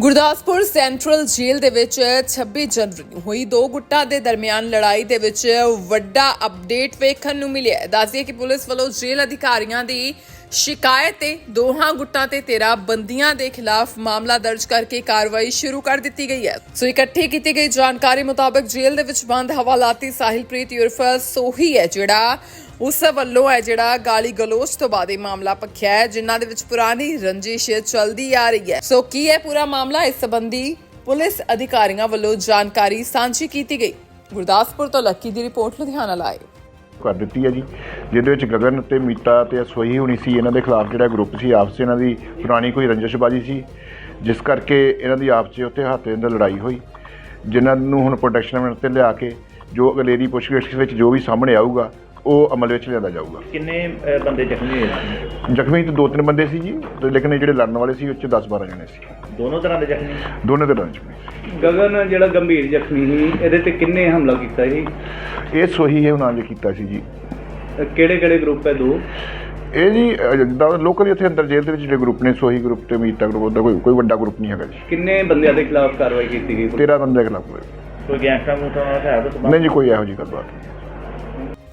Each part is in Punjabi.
ਗੁਰਦਾਸਪੁਰ ਸੈਂਟਰਲ ਜੇਲ੍ਹ ਦੇ ਵਿੱਚ 26 ਜਨਵਰੀ ਨੂੰ ਹੋਈ ਦੋ ਗੁੱਟਾਂ ਦੇ ਦਰਮਿਆਨ ਲੜਾਈ ਦੇ ਵਿੱਚ ਵੱਡਾ ਅਪਡੇਟ ਵੇਖਣ ਨੂੰ ਮਿਲਿਆ ਦੱਸਦੀਏ ਕਿ ਪੁਲਿਸ ਵੱਲੋਂ ਜੇਲ੍ਹ ਅਧਿਕਾਰੀਆਂ ਦੀ ਸ਼ਿਕਾਇਤ ਤੇ ਦੋਹਾਂ ਗੁੱਟਾਂ ਤੇ 13 ਬੰਦੀਆਂ ਦੇ ਖਿਲਾਫ ਮਾਮਲਾ ਦਰਜ ਕਰਕੇ ਕਾਰਵਾਈ ਸ਼ੁਰੂ ਕਰ ਦਿੱਤੀ ਗਈ ਹੈ। ਸੋ ਇਕੱਠੀ ਕੀਤੀ ਗਈ ਜਾਣਕਾਰੀ ਮੁਤਾਬਕ ਜੇਲ੍ਹ ਦੇ ਵਿੱਚ ਬੰਦ ਹਵਾਲਾਤੀ ਸਾਹਿਲਪ੍ਰੀਤ ਯੂਰਫ ਸੋਹੀ ਹੈ, ਜਿਹੜਾ ਉਸ ਵੱਲੋਂ ਹੈ ਜਿਹੜਾ ਗਾਲੀ ਗਲੋਚ ਤੋਂ ਬਾਅਦ ਇਹ ਮਾਮਲਾ ਪੱਖਿਆ ਹੈ, ਜਿਨ੍ਹਾਂ ਦੇ ਵਿੱਚ ਪੁਰਾਣੀ ਰੰਜਿਸ਼ ਚੱਲਦੀ ਆ ਰਹੀ ਹੈ। ਸੋ ਕੀ ਹੈ ਪੂਰਾ ਮਾਮਲਾ ਇਸ ਸੰਬੰਧੀ ਪੁਲਿਸ ਅਧਿਕਾਰੀਆਂ ਵੱਲੋਂ ਜਾਣਕਾਰੀ ਸਾਂਝੀ ਕੀਤੀ ਗਈ? ਗੁਰਦਾਸਪੁਰ ਤੋਂ ਲੱਕੀ ਦੀ ਰਿਪੋਰਟ, ਲੁਧਿਆਣਾ ਲਾਏ ਕਰ ਦਿੱਤੀ ਹੈ ਜੀ, ਜਿਹਦੇ ਵਿੱਚ ਗਗਨ ਤੇ ਮੀਤਾ ਤੇ ਸੋਹੀ ਹੋਣੀ ਸੀ, ਇਹਨਾਂ ਦੇ ਖਿਲਾਫ ਜਿਹੜਾ ਗਰੁੱਪ ਸੀ, ਆਪਸ 'ਚ ਇਹਨਾਂ ਦੀ ਪੁਰਾਣੀ ਕੋਈ ਰੰਜਿਸ਼ਬਾਜੀ ਸੀ, ਜਿਸ ਕਰਕੇ ਇਹਨਾਂ ਦੀ ਆਪਸ 'ਚ ਉੱਥੇ ਹੱਥ ਦੇ ਅੰਦਰ ਲੜਾਈ ਹੋਈ, ਜਿਨ੍ਹਾਂ ਨੂੰ ਹੁਣ ਪ੍ਰੋਟੈਕਸ਼ਨ ਮਿੰਟ ਤੇ ਲਿਆ ਕੇ, ਜੋ ਅਗਲੇਰੀ ਪੁੱਛਗਿੱਛ ਵਿੱਚ ਜੋ ਵੀ ਸਾਹਮਣੇ ਆਊਗਾ ਉਹ ਅਮਲ ਵਿੱਚ ਲਿਆਂਦਾ ਜਾਊਗਾ। ਕਿੰਨੇ ਅਹ, ਬੰਦੇ ਜ਼ਖਮੀ ਹੋਏ ਨੇ? ਜ਼ਖਮੀ ਤਾਂ ਦੋ ਤਿੰਨ ਬੰਦੇ ਸੀ ਜੀ ਤੇ ਲੇਕਿਨ ਇਹ ਜਿਹੜੇ ਲੜਨ ਵਾਲੇ ਸੀ ਉਹ 'ਚ 10 12 ਜਣੇ ਸੀ। ਦੋਨੋਂ ਤਰ੍ਹਾਂ ਦੇ ਜ਼ਖਮੀ? ਦੋਨੇ ਦੇ ਜ਼ਖਮੀ। ਗਗਨ ਜਿਹੜਾ ਗੰਭੀਰ ਜ਼ਖਮੀ ਸੀ ਇਹਦੇ ਤੇ ਕਿੰਨੇ ਹਮਲਾ ਕੀਤਾ ਸੀ? ਇਹ ਸੋਹੀ ਹੈ ਉਹਨਾਂ ਨੇ ਕੀਤਾ ਸੀ ਜੀ। ਕਿਹੜੇ ਕਿਹੜੇ ਗਰੁੱਪ ਹੈ ਦੋ? ਇਹ ਜੀ ਅਹ, ਜਿੱਦਾਂ ਲੋਕਲ ਇੱਥੇ ਅੰਦਰ ਜੇਲ੍ਹ ਦੇ ਵਿੱਚ ਜਿਹੜੇ ਗਰੁੱਪ ਨੇ ਸੋਹੀ ਗਰੁੱਪ ਤੇ ਮੀਤਾ ਗਰੁੱਪ ਦਾ ਕੋਈ ਕੋਈ ਵੱਡਾ ਗਰੁੱਪ ਨਹੀਂ ਹੈਗਾ ਜੀ। ਕਿੰਨੇ ਬੰਦਿਆਂ ਦੇ ਖਿਲਾਫ ਕਾਰਵਾਈ ਕੀਤੀ ਗਈ? 13 ਬੰਦੇ ਦੇ ਖਿਲਾਫ ਹੋਏ ਕੋਈ ਗੈਂਗਸਟਰ ਨਾਲ ਹੈ ਤਾਂ ਨਹੀਂ ਜੀ ਕੋਈ ਇਹੋ ਜਿਹੀ ਗੱਲਬਾਤ ਨਹੀਂ।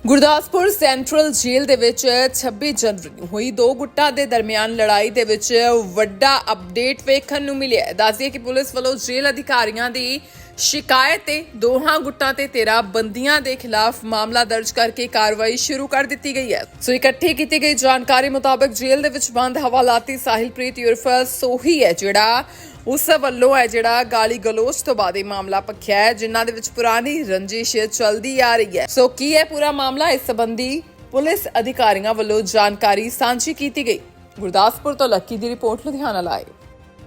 ਗੁਰਦਾਸਪੁਰ ਸੈਂਟਰਲ ਜੇਲ੍ਹ ਦੇ ਵਿੱਚ 26 ਜਨਵਰੀ ਨੂੰ ਹੋਈ ਦੋ ਗੁੱਟਾਂ ਦੇ ਦਰਮਿਆਨ ਲੜਾਈ ਦੇ ਵਿੱਚ ਵੱਡਾ ਅਪਡੇਟ ਵੇਖਣ ਨੂੰ ਮਿਲਿਆ ਦੱਸਦੀਏ ਕਿ ਪੁਲਿਸ ਵੱਲੋਂ ਜੇਲ੍ਹ ਅਧਿਕਾਰੀਆਂ ਦੀ ਸ਼ਿਕਾਇਤ ਤੇ ਦੋਹਾਂ ਗੁੱਟਾਂ ਤੇ 13 ਬੰਦੀਆਂ ਦੇ ਖਿਲਾਫ ਮਾਮਲਾ ਦਰਜ ਕਰਕੇ ਕਾਰਵਾਈ ਸ਼ੁਰੂ ਕਰ ਦਿੱਤੀ ਗਈ ਹੈ। ਸੋ ਇਕੱਠੀ ਕੀਤੀ ਗਈ ਜਾਣਕਾਰੀ ਮੁਤਾਬਕ ਜੇਲ੍ਹ ਦੇ ਵਿੱਚ ਬੰਦ ਹਵਾਲਾਤੀ ਸਾਹਿਲਪ੍ਰੀਤ ਯੂਰਫ ਸੋਹੀ ਹੈ, ਜਿਹੜਾ ਉਸ ਵੱਲੋਂ ਹੈ ਜਿਹੜਾ ਗਾਲੀ ਗਲੋਚ ਤੋਂ ਬਾਅਦ ਇਹ ਮਾਮਲਾ ਪੱਖਿਆ ਹੈ, ਜਿਨ੍ਹਾਂ ਦੇ ਵਿੱਚ ਪੁਰਾਣੀ ਰੰਜਿਸ਼ ਚੱਲਦੀ ਆ ਰਹੀ ਹੈ। ਸੋ ਕੀ ਹੈ ਪੂਰਾ ਮਾਮਲਾ ਇਸ ਸੰਬੰਧੀ ਪੁਲਿਸ ਅਧਿਕਾਰੀਆਂ ਵੱਲੋਂ ਜਾਣਕਾਰੀ ਸਾਂਝੀ ਕੀਤੀ ਗਈ? ਗੁਰਦਾਸਪੁਰ ਤੋਂ ਲੱਕੀ ਦੀ ਰਿਪੋਰਟ, ਲੁਧਿਆਣਾ ਲਾਏ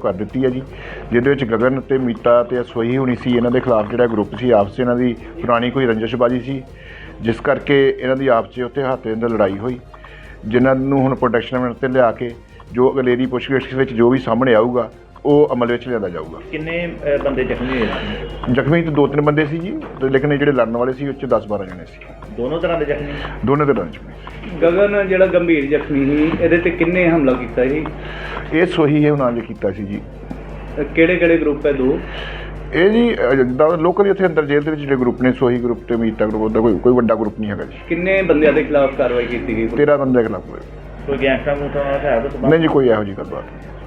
ਕਰ ਦਿੱਤੀ ਹੈ ਜੀ, ਜਿਹਦੇ ਵਿੱਚ ਗਗਨ ਤੇ ਮੀਤਾ ਤੇ ਸੋਹੀ ਹੋਣੀ ਸੀ, ਇਹਨਾਂ ਦੇ ਖਿਲਾਫ ਜਿਹੜਾ ਗਰੁੱਪ ਸੀ, ਆਪਸ 'ਚ ਇਹਨਾਂ ਦੀ ਪੁਰਾਣੀ ਕੋਈ ਰੰਜਿਸ਼ਬਾਜੀ ਸੀ, ਜਿਸ ਕਰਕੇ ਇਹਨਾਂ ਦੀ ਆਪਸ 'ਚ ਉੱਥੇ ਹੱਥ ਦੇ ਅੰਦਰ ਲੜਾਈ ਹੋਈ, ਜਿਨ੍ਹਾਂ ਨੂੰ ਹੁਣ ਪ੍ਰੋਟੈਕਸ਼ਨ ਮਿੰਟ ਤੇ ਲਿਆ ਕੇ, ਜੋ ਅਗਲੇਰੀ ਪੁੱਛਗਿੱਛ ਵਿੱਚ ਜੋ ਵੀ ਸਾਹਮਣੇ ਆਊਗਾ ਉਹ ਅਮਲ ਵਿੱਚ ਲਿਆਂਦਾ ਜਾਊਗਾ। ਕਿੰਨੇ ਅਹ, ਬੰਦੇ ਜ਼ਖਮੀ ਹੋਏ ਨੇ? ਜ਼ਖਮੀ ਤਾਂ ਦੋ ਤਿੰਨ ਬੰਦੇ ਸੀ ਜੀ ਤੇ ਲੇਕਿਨ ਇਹ ਜਿਹੜੇ ਲੜਨ ਵਾਲੇ ਸੀ ਉਹ 'ਚ 10 12 ਜਣੇ ਸੀ। ਦੋਨੋਂ ਤਰ੍ਹਾਂ ਦੇ ਜ਼ਖਮੀ? ਦੋਨੇ ਦੇ ਜ਼ਖਮੀ। ਗਗਨ ਜਿਹੜਾ ਗੰਭੀਰ ਜ਼ਖਮੀ ਸੀ ਇਹਦੇ ਤੇ ਕਿੰਨੇ ਹਮਲਾ ਕੀਤਾ ਸੀ? ਇਹ ਸੋਹੀ ਹੈ ਉਹਨਾਂ ਨੇ ਕੀਤਾ ਸੀ ਜੀ। ਕਿਹੜੇ ਕਿਹੜੇ ਗਰੁੱਪ ਹੈ ਦੋ? ਇਹ ਜੀ ਅਹ, ਜਿੱਦਾਂ ਲੋਕਲ ਇੱਥੇ ਅੰਦਰ ਜੇਲ੍ਹ ਦੇ ਵਿੱਚ ਜਿਹੜੇ ਗਰੁੱਪ ਨੇ ਸੋਹੀ ਗਰੁੱਪ ਤੇ ਮੀਤਾ ਗਰੁੱਪ ਦਾ ਕੋਈ ਕੋਈ ਵੱਡਾ ਗਰੁੱਪ ਨਹੀਂ ਹੈਗਾ ਜੀ। ਕਿੰਨੇ ਬੰਦਿਆਂ ਦੇ ਖਿਲਾਫ ਕਾਰਵਾਈ ਕੀਤੀ ਗਈ? 13 ਬੰਦੇ ਦੇ ਖਿਲਾਫ ਹੋਏ ਕੋਈ ਗੈਂਗਸਟਰ ਮੂਠਾ ਨਾਲ ਹੈ ਤਾਂ ਨਹੀਂ ਜੀ ਕੋਈ ਇਹੋ ਜਿਹੀ ਗੱਲਬਾਤ ਨਹੀਂ।